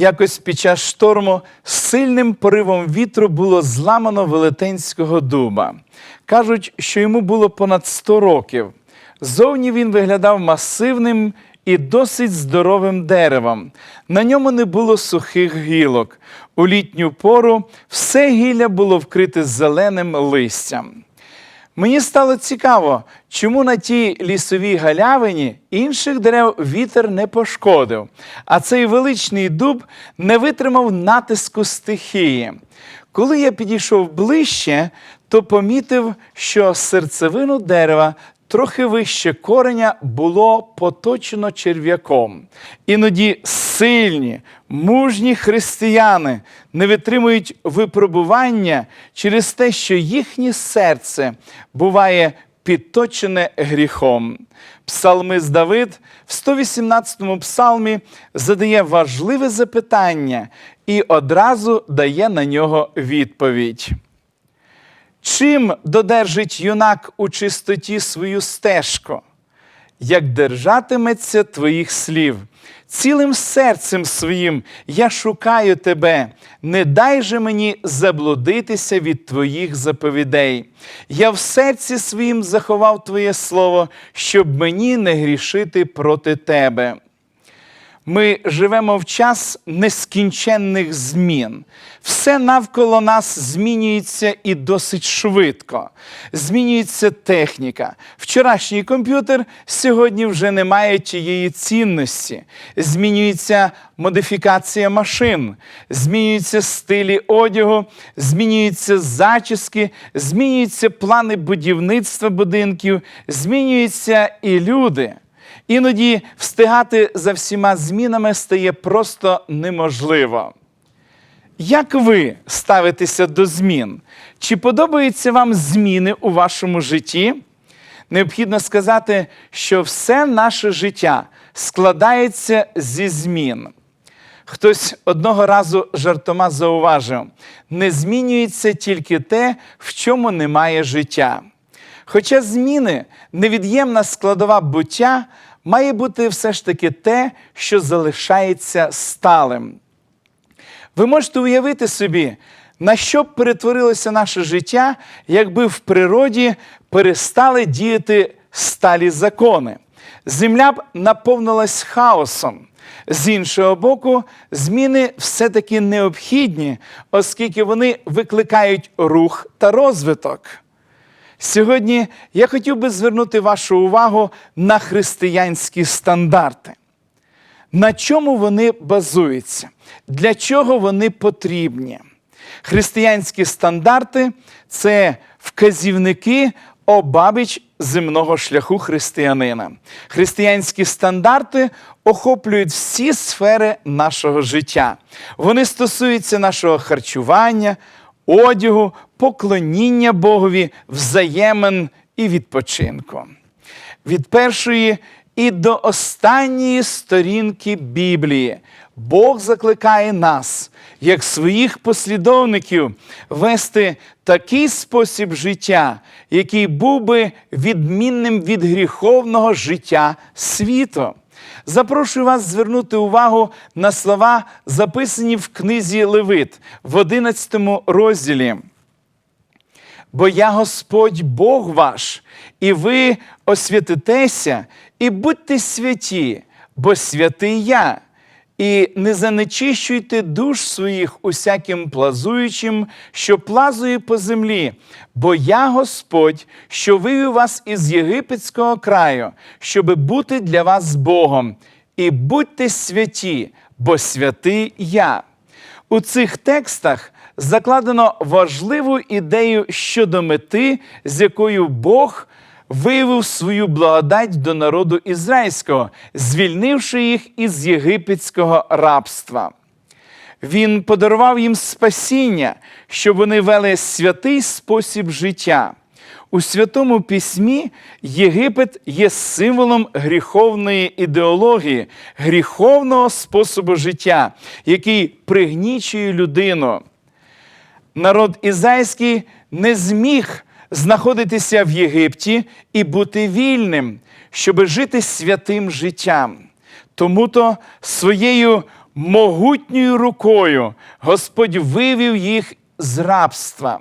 Якось під час шторму сильним поривом вітру було зламано велетенського дуба. Кажуть, що йому було понад 100 років. Зовні він виглядав масивним і досить здоровим деревом. На ньому не було сухих гілок. У літню пору все гілля було вкрите зеленим листям. Мені стало цікаво, чому на тій лісовій галявині інших дерев вітер не пошкодив, а цей величний дуб не витримав натиску стихії. Коли я підійшов ближче, то помітив, що серцевину дерева трохи вище кореня було поточено черв'яком. Іноді сильні, мужні християни не витримують випробування через те, що їхнє серце буває підточене гріхом. Псалмист Давид в 118-му псалмі задає важливе запитання і одразу дає на нього відповідь. Чим додержить юнак у чистоті свою стежку? Як держатиметься твоїх слів, цілим серцем своїм я шукаю тебе, не дай же мені заблудитися від твоїх заповідей. Я в серці своїм заховав Твоє слово, щоб мені не грішити проти тебе. Ми живемо в час нескінченних змін. Все навколо нас змінюється і досить швидко. Змінюється техніка. Вчорашній комп'ютер сьогодні вже не має тієї цінності. Змінюється модифікація машин, змінюються стилі одягу, змінюються зачіски, змінюються плани будівництва будинків, змінюються і люди. Іноді встигати за всіма змінами стає просто неможливо. Як ви ставитеся до змін? Чи подобаються вам зміни у вашому житті? Необхідно сказати, що все наше життя складається зі змін. Хтось одного разу жартома зауважив: не змінюється тільки те, в чому немає життя. Хоча зміни невід'ємна складова буття, має бути все ж таки те, що залишається сталим. Ви можете уявити собі, на що б перетворилося наше життя, якби в природі перестали діяти сталі закони. Земля б наповнилась хаосом. З іншого боку, зміни все-таки необхідні, оскільки вони викликають рух та розвиток. Сьогодні я хотів би звернути вашу увагу на християнські стандарти. На чому вони базуються? Для чого вони потрібні? Християнські стандарти це вказівники обабіч земного шляху християнина. Християнські стандарти охоплюють всі сфери нашого життя. Вони стосуються нашого харчування, одягу, поклоніння Богові, взаємин і відпочинку. Від першої і до останньої сторінки Біблії Бог закликає нас, як своїх послідовників, вести такий спосіб життя, який був би відмінним від гріховного життя світу. Запрошую вас звернути увагу на слова, записані в книзі Левит в 11 розділі. Бо я Господь Бог ваш, і ви освятитеся, і будьте святі, бо святий я. І не занечищуйте душ своїх усяким плазуючим, що плазує по землі, бо я Господь, що вивів вас із єгипетського краю, щоби бути для вас Богом. І будьте святі, бо святий я. У цих текстах закладено важливу ідею щодо мети, з якою Бог виявив свою благодать до народу ізраїльського, звільнивши їх із єгипетського рабства. Він подарував їм спасіння, щоб вони вели святий спосіб життя. У Святому Письмі Єгипет є символом гріховної ідеології, гріховного способу життя, який пригнічує людину. Народ ізраїльський не зміг знаходитися в Єгипті і бути вільним, щоб жити святим життям. Тому то своєю могутньою рукою Господь вивів їх з рабства.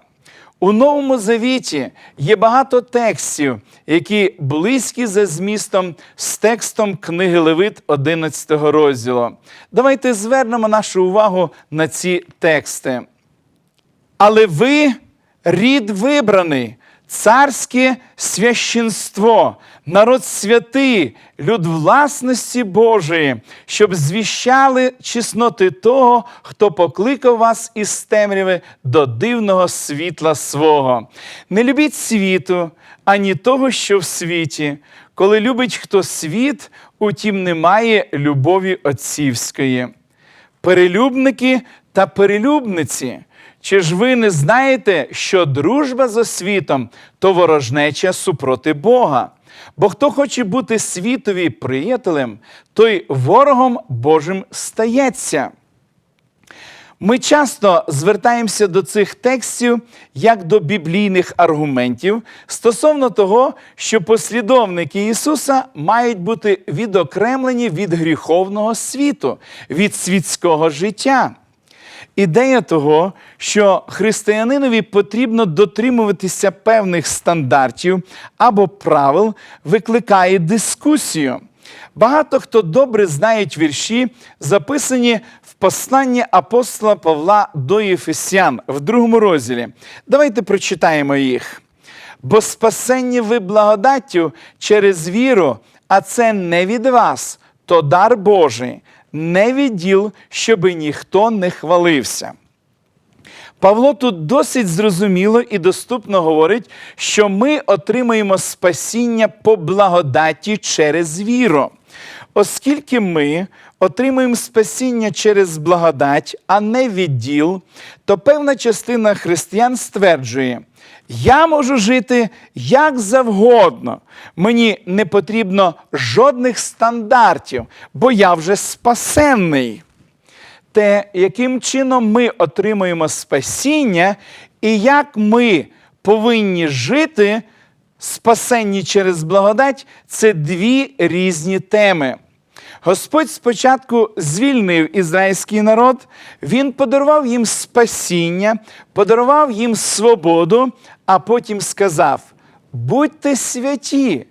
У Новому Завіті є багато текстів, які близькі за змістом з текстом книги Левит 11 розділу. Давайте звернемо нашу увагу на ці тексти. Але ви рід вибраний, царське священство, народ святий, люд власності Божої, щоб звіщали чесноти того, хто покликав вас із темряви до дивного світла свого. Не любіть світу, ані того, що в світі. Коли любить хто світ, утім немає любові отцівської перелюбники та перелюбниці. Чи ж ви не знаєте, що дружба з освітом то ворожнеча супроти Бога? Бо хто хоче бути світові приятелем, той ворогом Божим стається. Ми часто звертаємося до цих текстів як до біблійних аргументів стосовно того, що послідовники Ісуса мають бути відокремлені від гріховного світу, від світського життя. Ідея того, що християнинові потрібно дотримуватися певних стандартів або правил, викликає дискусію. Багато хто добре знають вірші, записані в посланні апостола Павла до Єфесян в другому розділі. Давайте прочитаємо їх. Бо спасення ви благодаттю через віру, а це не від вас, то дар Божий, не від діл, щоби ніхто не хвалився. Павло тут досить зрозуміло і доступно говорить, що ми отримаємо спасіння по благодаті через віру. Оскільки ми отримуємо спасіння через благодать, а не від діл, то певна частина християн стверджує, я можу жити як завгодно. Мені не потрібно жодних стандартів, бо я вже спасенний те, яким чином ми отримуємо спасіння, і як ми повинні жити, спасенні через благодать, це дві різні теми. Господь спочатку звільнив ізраїльський народ, Він подарував їм спасіння, подарував їм свободу, а потім сказав: будьте святі,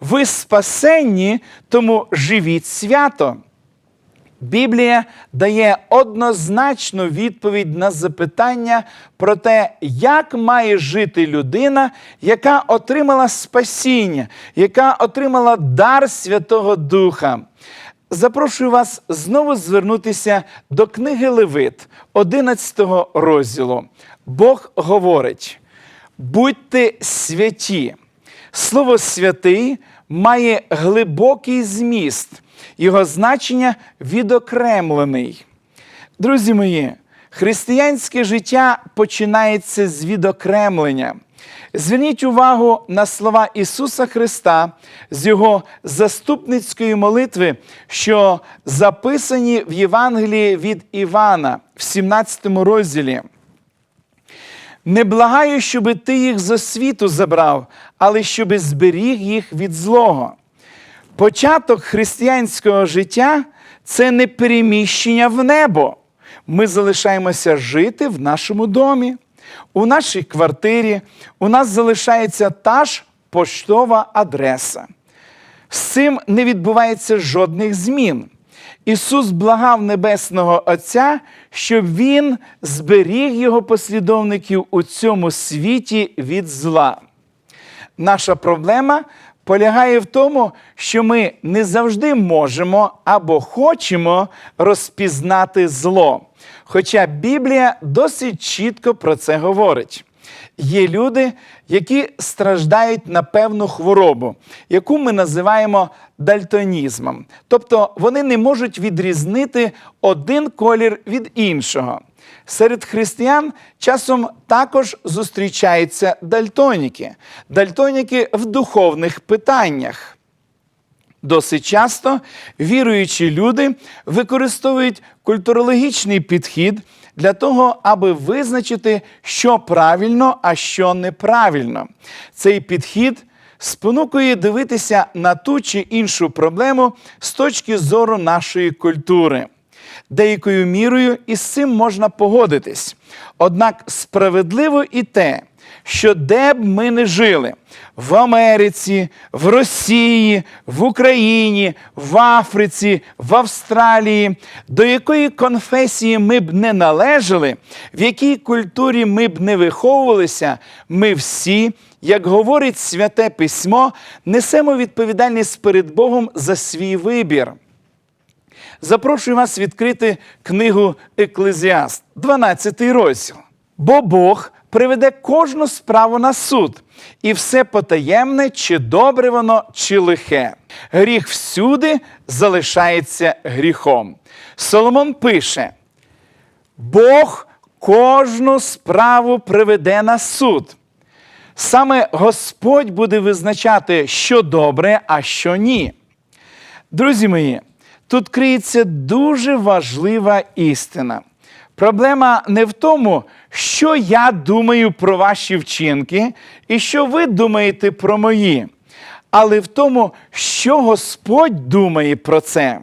ви спасенні, тому живіть свято. Біблія дає однозначну відповідь на запитання про те, як має жити людина, яка отримала спасіння, яка отримала дар Святого Духа. Запрошую вас знову звернутися до книги Левит, 11 розділу. Бог говорить: будьте святі. Слово святий має глибокий зміст, його значення відокремлений. Друзі мої, християнське життя починається з відокремлення. Зверніть увагу на слова Ісуса Христа з Його заступницької молитви, що записані в Євангелії від Івана в 17 розділі. Не благаю, щоби ти їх з освіту забрав, але щоби зберіг їх від злого. Початок християнського життя це не переміщення в небо. Ми залишаємося жити в нашому домі, у нашій квартирі. У нас залишається та ж поштова адреса. З цим не відбувається жодних змін. Ісус благав Небесного Отця, щоб Він зберіг його послідовників у цьому світі від зла. Наша проблема полягає в тому, що ми не завжди можемо або хочемо розпізнати зло. Хоча Біблія досить чітко про це говорить. Є люди, які страждають на певну хворобу, яку ми називаємо дальтонізмом. Тобто вони не можуть відрізнити один колір від іншого. Серед християн часом також зустрічаються дальтоніки, дальтоніки в духовних питаннях. Досить часто віруючі люди використовують культурологічний підхід для того, аби визначити, що правильно, а що неправильно. Цей підхід спонукує дивитися на ту чи іншу проблему з точки зору нашої культури. Деякою мірою із цим можна погодитись. Однак справедливо і те, що де б ми не жили в Америці, в Росії, в Україні, в Африці, в Австралії, до якої конфесії ми б не належали, в якій культурі ми б не виховувалися, ми всі, як говорить святе письмо, несемо відповідальність перед Богом за свій вибір. Запрошую вас відкрити книгу Еклезіаст, 12 розділ. Бо Бог приведе кожну справу на суд, і все потаємне, чи добре воно, чи лихе. Гріх всюди залишається гріхом. Соломон пише: Бог кожну справу приведе на суд. Саме Господь буде визначати, що добре, а що ні. Друзі мої, тут криється дуже важлива істина. Проблема не в тому, що я думаю про ваші вчинки і що ви думаєте про мої, але в тому, що Господь думає про це.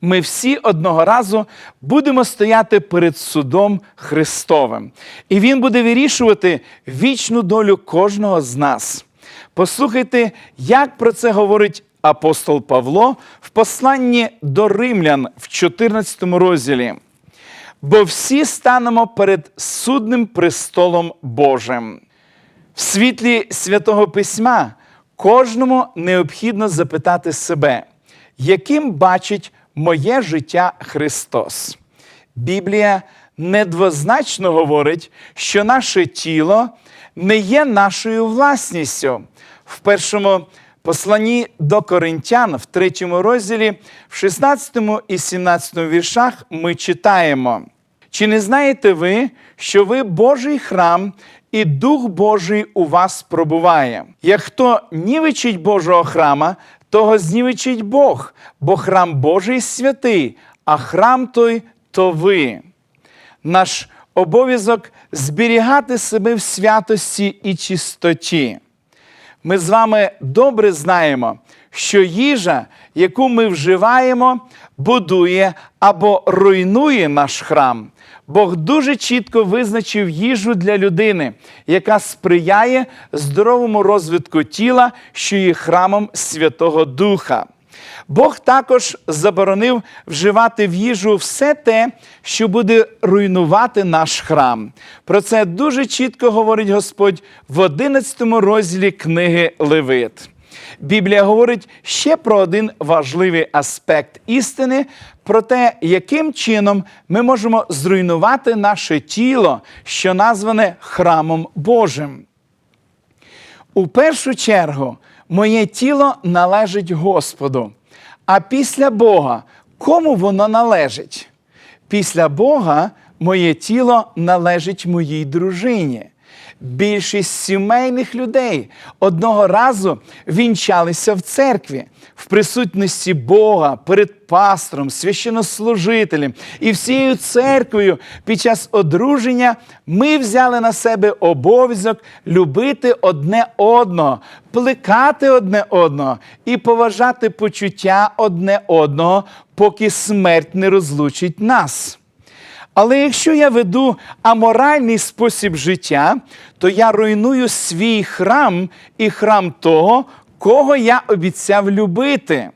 Ми всі одного разу будемо стояти перед судом Христовим, і Він буде вирішувати вічну долю кожного з нас. Послухайте, як про це говорить апостол Павло в посланні до римлян в 14 розділі. Бо всі станемо перед судним престолом Божим. В світлі святого письма кожному необхідно запитати себе, яким бачить моє життя Христос. Біблія недвозначно говорить, що наше тіло не є нашою власністю. В першому посланні до Коринтян, в третьому розділі, в 16 і 17 віршах ми читаємо. Чи не знаєте ви, що ви Божий храм, і Дух Божий у вас пробуває? Як хто нівечить Божого храма, того знівечить Бог, бо храм Божий святий, а храм той то ви. Наш обов'язок зберігати себе в святості і чистоті. Ми з вами добре знаємо, що їжа, яку ми вживаємо, будує або руйнує наш храм. Бог дуже чітко визначив їжу для людини, яка сприяє здоровому розвитку тіла, що є храмом Святого Духа. Бог також заборонив вживати в їжу все те, що буде руйнувати наш храм. Про це дуже чітко говорить Господь в 11 розділі книги Левит. Біблія говорить ще про один важливий аспект істини, про те, яким чином ми можемо зруйнувати наше тіло, що назване храмом Божим. У першу чергу, моє тіло належить Господу. А після Бога кому воно належить? Після Бога моє тіло належить моїй дружині. Більшість сімейних людей одного разу вінчалися в церкві в присутності Бога перед пастором, священнослужителем і всією церквою під час одруження ми взяли на себе обов'язок любити одне одного, плекати одне одного і поважати почуття одне одного, поки смерть не розлучить нас. Але якщо я веду аморальний спосіб життя, то я руйную свій храм і храм того, кого я обіцяв любити.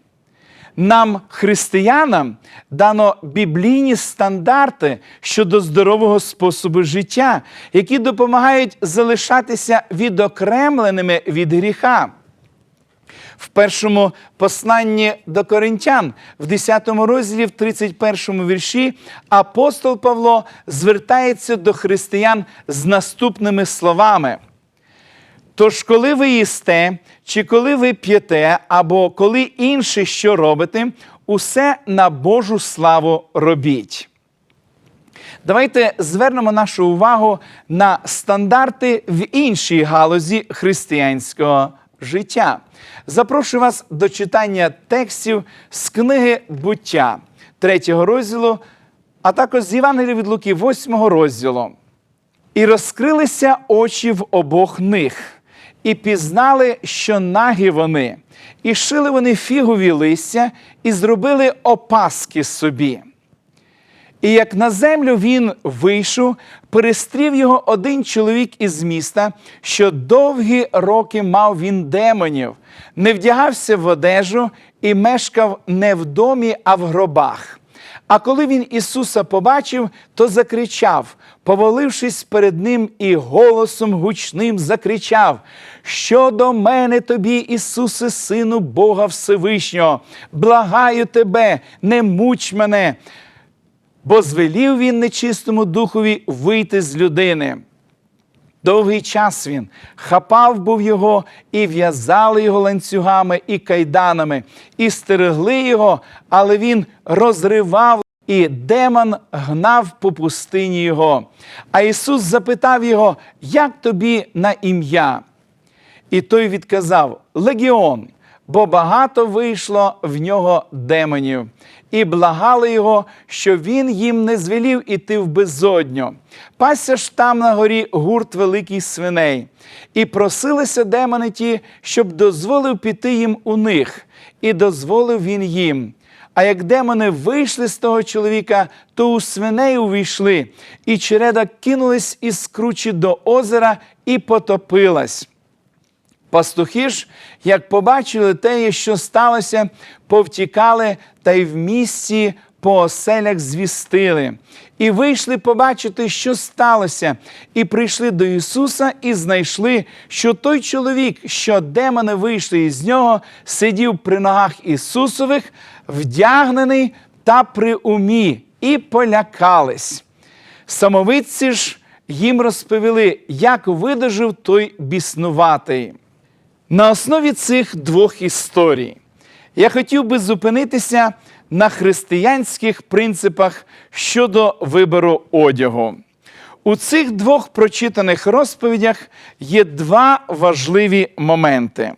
Нам, християнам, дано біблійні стандарти щодо здорового способу життя, які допомагають залишатися відокремленими від гріха. В першому посланні до коринтян, в 10 розділі, в 31 вірші, апостол Павло звертається до християн з наступними словами. Тож, коли ви їсте, чи коли ви п'єте, або коли інше що робите, усе на Божу славу робіть. Давайте звернемо нашу увагу на стандарти в іншій галузі християнського життя. Запрошую вас до читання текстів з книги буття 3 розділу, а також з Євангелія від Луки, 8 розділу. І розкрилися очі в обох них, і пізнали, що нагі вони, і шили вони фігові листя, і зробили опаски собі. І як на землю він вийшов, перестрів його один чоловік із міста, що довгі роки мав він демонів, не вдягався в одежу і мешкав не в домі, а в гробах. А коли він Ісуса побачив, то закричав, повалившись перед ним і голосом гучним закричав: Що до мене тобі, Ісусе, Сину Бога Всевишнього, благаю тебе, не муч мене, бо звелів він нечистому духові вийти з людини. Довгий час він хапав був його, і в'язали його ланцюгами і кайданами, і стерегли його, але він розривав, і демон гнав по пустині його. А Ісус запитав його, як тобі на ім'я? І той відказав Легіон, бо багато вийшло в нього демонів, і благали його, що він їм не звелів іти в безодню. Пасся ж там на горі гурт великий свиней, і просилися демони ті, щоб дозволив піти їм у них, і дозволив він їм. А як демони вийшли з того чоловіка, то у свиней увійшли, і череда кинулись із кручі до озера і потопилась. Пастухи ж, як побачили те, що сталося, повтікали та й в місті по оселях звістили. І вийшли побачити, що сталося, і прийшли до Ісуса і знайшли, що той чоловік, що демони вийшли із нього, сидів при ногах Ісусових, вдягнений та при умі, і полякались. Самовидці ж їм розповіли, як видожив той біснуватий. На основі цих двох історій я хотів би зупинитися на християнських принципах щодо вибору одягу. У цих двох прочитаних розповідях є два важливі моменти.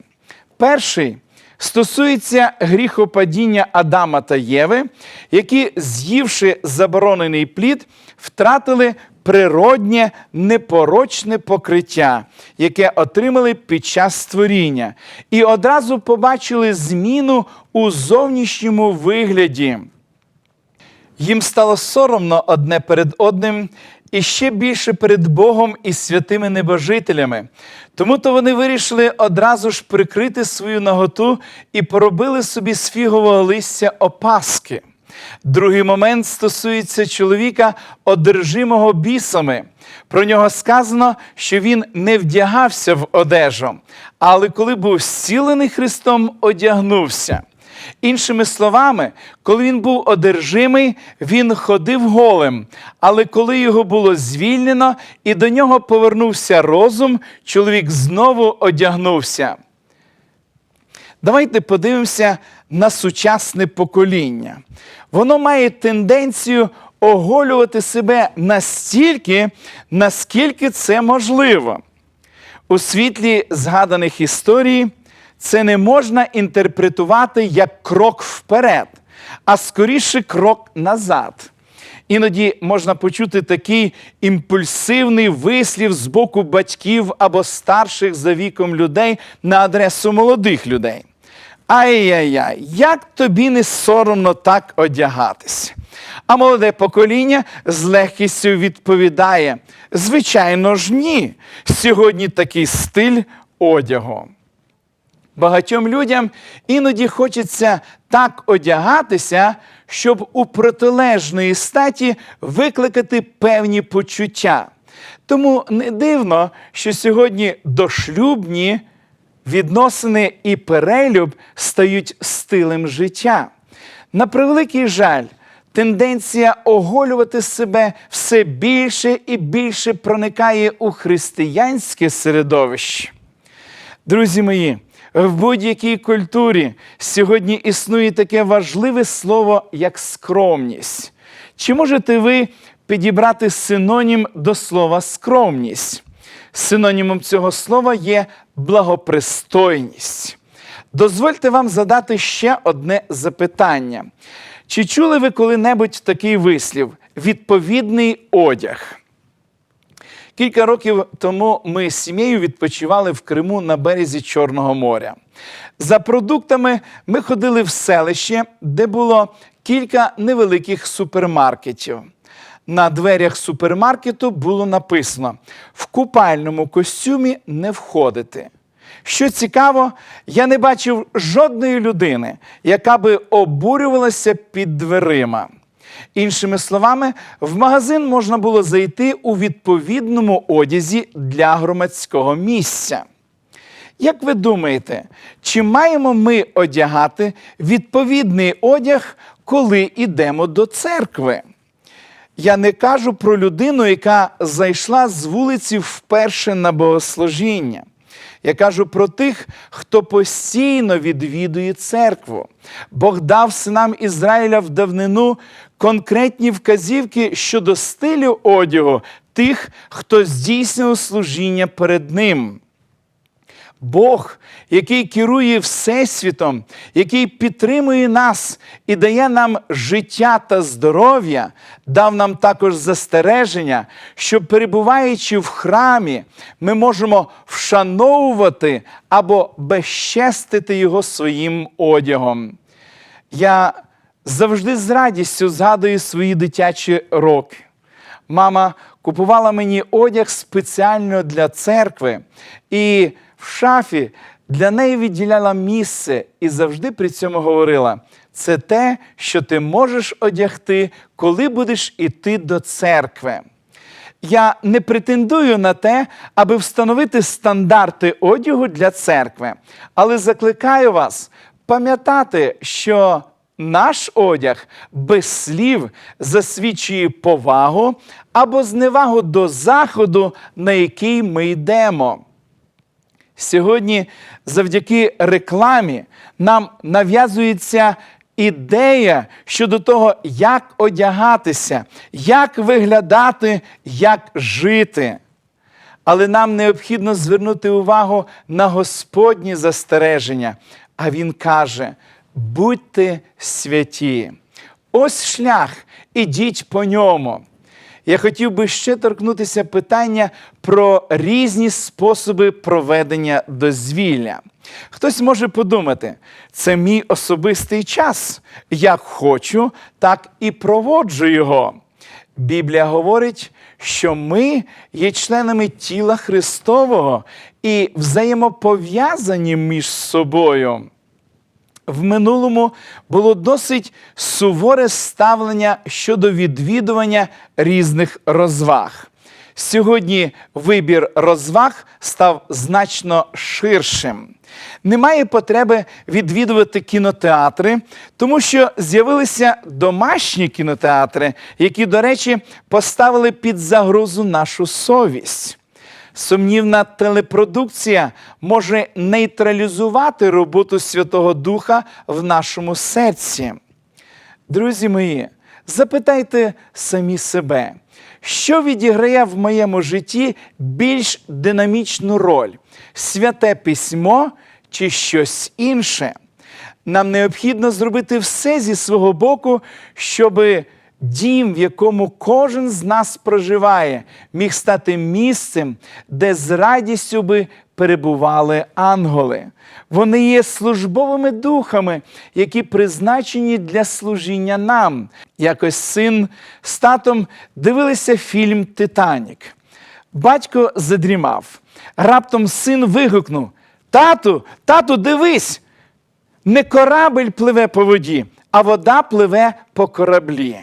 Перший стосується гріхопадіння Адама та Єви, які, з'ївши заборонений плід, втратили природнє непорочне покриття, яке отримали під час створіння, і одразу побачили зміну у зовнішньому вигляді. Їм стало соромно одне перед одним і ще більше перед Богом і святими небожителями. Тому то вони вирішили одразу ж прикрити свою наготу і поробили собі з фігового листя опаски. Другий момент стосується чоловіка, одержимого бісами. Про нього сказано, що він не вдягався в одежу, але коли був зцілений Христом, одягнувся. Іншими словами, коли він був одержимий, він ходив голим, але коли його було звільнено і до нього повернувся розум, чоловік знову одягнувся. Давайте подивимося на сучасне покоління. Воно має тенденцію оголювати себе настільки, наскільки це можливо. У світлі згаданих історій це не можна інтерпретувати як крок вперед, а скоріше крок назад. Іноді можна почути такий імпульсивний вислів з боку батьків або старших за віком людей на адресу молодих людей. Ай-яй-яй, як тобі не соромно так одягатись? А молоде покоління з легкістю відповідає: звичайно ж, ні. Сьогодні такий стиль одягу. Багатьом людям іноді хочеться так одягатися, щоб у протилежної статі викликати певні почуття. Тому не дивно, що сьогодні дошлюбні відносини і перелюб стають стилем життя. На превеликий жаль, тенденція оголювати себе все більше і більше проникає у християнське середовище. Друзі мої, в будь-якій культурі сьогодні існує таке важливе слово, як скромність. Чи можете ви підібрати синонім до слова скромність? Синонімом цього слова є благопристойність. Дозвольте вам задати ще одне запитання. Чи чули ви коли-небудь такий вислів відповідний одяг? Кілька років тому ми з сім'єю відпочивали в Криму на березі Чорного моря. За продуктами ми ходили в селище, де було кілька невеликих супермаркетів. На дверях супермаркету було написано: в купальному костюмі не входити. Що цікаво, я не бачив жодної людини, яка би обурювалася під дверима. Іншими словами, в магазин можна було зайти у відповідному одязі для громадського місця. Як ви думаєте, чи маємо ми одягати відповідний одяг, коли йдемо до церкви? Я не кажу про людину, яка зайшла з вулиці вперше на богослужіння. Я кажу про тих, хто постійно відвідує церкву. Бог дав синам Ізраїля в давнину конкретні вказівки щодо стилю одягу тих, хто здійснював служіння перед ним. Бог, який керує Всесвітом, який підтримує нас і дає нам життя та здоров'я, дав нам також застереження, що перебуваючи в храмі, ми можемо вшановувати або безчестити його своїм одягом. Я завжди з радістю згадую свої дитячі роки. Мама купувала мені одяг спеціально для церкви, і в шафі для неї відділяла місце і завжди при цьому говорила: це те, що ти можеш одягти, коли будеш іти до церкви. Я не претендую на те, аби встановити стандарти одягу для церкви, але закликаю вас пам'ятати, що наш одяг без слів засвідчує повагу або зневагу до заходу, на який ми йдемо. Сьогодні, завдяки рекламі, нам нав'язується ідея щодо того, як одягатися, як виглядати, як жити. Але нам необхідно звернути увагу на Господні застереження. А Він каже: будьте святі. Ось шлях, ідіть по ньому. Я хотів би ще торкнутися питання про різні способи проведення дозвілля. Хтось може подумати, це мій особистий час. Як хочу, так і проводжу його. Біблія говорить, що ми є членами тіла Христового і взаємопов'язані між собою. В минулому було досить суворе ставлення щодо відвідування різних розваг. Сьогодні вибір розваг став значно ширшим. Немає потреби відвідувати кінотеатри, тому що з'явилися домашні кінотеатри, які, до речі, поставили під загрозу нашу совість. Сумнівна телепродукція може нейтралізувати роботу Святого Духа в нашому серці. Друзі мої, запитайте самі себе, що відіграє в моєму житті більш динамічну роль: святе письмо чи щось інше? Нам необхідно зробити все зі свого боку, щоби дім, в якому кожен з нас проживає, міг стати місцем, де з радістю би перебували ангели. Вони є службовими духами, які призначені для служіння нам. Якось син з татом дивилися фільм Титанік. Батько задрімав. Раптом син вигукнув: Тату, тату, дивись! Не корабель пливе по воді, а вода пливе по кораблі.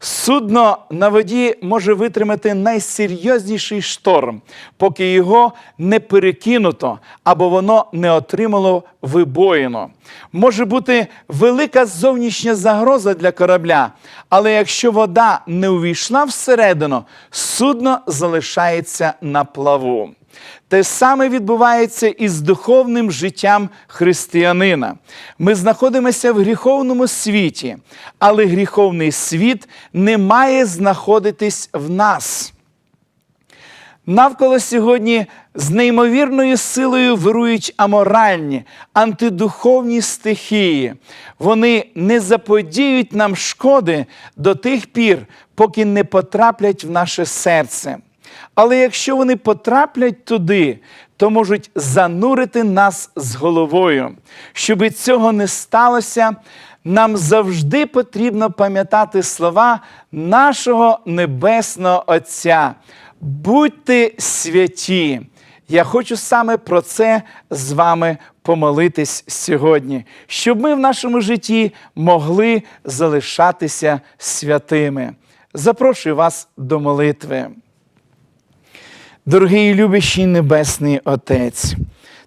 Судно на воді може витримати найсерйозніший шторм, поки його не перекинуто або воно не отримало вибоїну. Може бути велика зовнішня загроза для корабля, але якщо вода не увійшла всередину, судно залишається на плаву. Те саме відбувається і з духовним життям християнина. Ми знаходимося в гріховному світі, але гріховний світ не має знаходитись в нас. Навколо сьогодні з неймовірною силою вирують аморальні, антидуховні стихії. Вони не заподіють нам шкоди до тих пір, поки не потраплять в наше серце. Але якщо вони потраплять туди, то можуть занурити нас з головою. Щоби цього не сталося, нам завжди потрібно пам'ятати слова нашого Небесного Отця. Будьте святі. Я хочу саме про це з вами помолитись сьогодні, щоб ми в нашому житті могли залишатися святими. Запрошую вас до молитви. Дорогий і любящий Небесний Отець,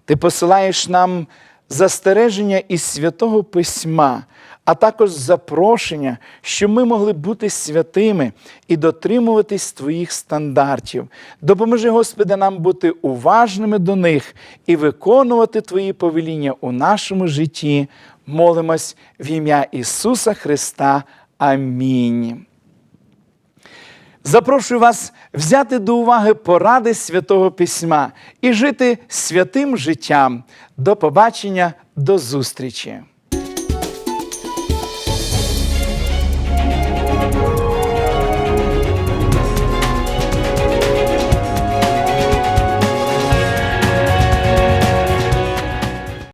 Ти посилаєш нам застереження із святого письма, а також запрошення, щоб ми могли бути святими і дотримуватись Твоїх стандартів. Допоможи, Господи, нам бути уважними до них і виконувати Твої повеління у нашому житті. Молимось в ім'я Ісуса Христа. Амінь. Запрошую вас взяти до уваги поради Святого Письма і жити святим життям. До побачення, до зустрічі!